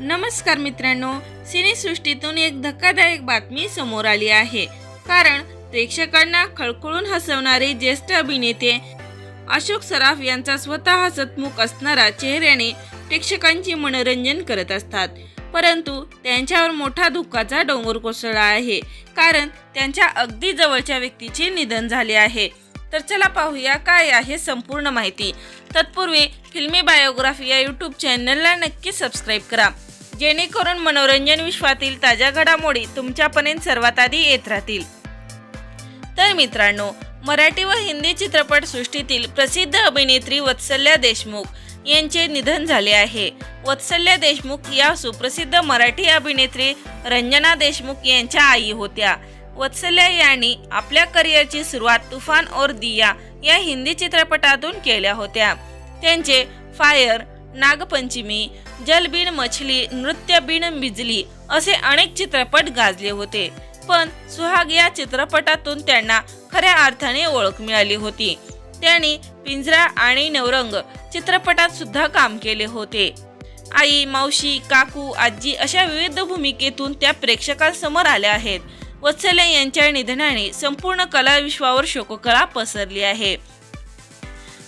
नमस्कार मित्रांनो सिनेसृष्टीतून एक धक्कादायक बातमी समोर आली आहे. कारण प्रेक्षकांना खळखळून हसवणारे ज्येष्ठ अभिनेते अशोक सराफ यांचा स्वतः हसतमुख असणारा चेहऱ्याने प्रेक्षकांचे मनोरंजन करत असतात. परंतु त्यांच्यावर मोठा धोकाचा डोंगर कोसळला आहे. कारण त्यांच्या अगदी जवळच्या व्यक्तीचे निधन झाले आहे. तर चला पाहूया काय आहे संपूर्ण माहिती. तत्पूर्वी फिल्मी बायोग्राफी या यूट्यूब चॅनलला नक्की सबस्क्राईब करा. जेणेकरून मनोरंजन विश्वातील ताज्या घडामोडी तुमच्यापर्यंत सर्वात आधी येत राहतील. तर मित्रांनो मराठी व हिंदी चित्रपट सृष्टीतील प्रसिद्ध अभिनेत्री वत्सल्या देशमुख यांचे निधन झाले आहे. वत्सल्या देशमुख या सुप्रसिद्ध मराठी अभिनेत्री रंजना देशमुख यांच्या आई होत्या. वत्सल्या यांनी आपल्या करिअरची सुरुवात तुफान और दिया या हिंदी चित्रपटातून केल्या होत्या. त्यांचे फायर नागपंचमी जलबीण मछली नृत्यबीण बिजली असे अनेक चित्रपट गाजले होते. पण सुहाग या चित्रपटातून त्यांना खऱ्या अर्थाने ओळख मिळाली होती. त्यांनी पिंजरा आणि नवरंग चित्रपटात सुद्धा काम केले होते. आई मावशी काकू आजी अशा विविध भूमिकेतून त्या प्रेक्षकांसमोर आल्या आहेत. वत्सल्या यांच्या निधनाने संपूर्ण कलाविश्वावर शोककळा पसरली आहे.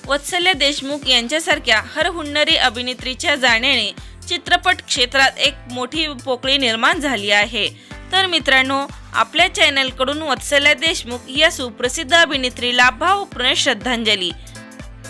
वत्सल्य देशमुख यांच्यासारख्या हरहुन्नरी अभिनेत्रीच्या जाण्याने चित्रपट क्षेत्रात एक मोठी पोकळी निर्माण झाली आहे. तर मित्रांनो आपल्या चॅनलकडून वत्सल्या देशमुख या सुप्रसिद्ध अभिनेत्रीला भावपूर्ण श्रद्धांजली.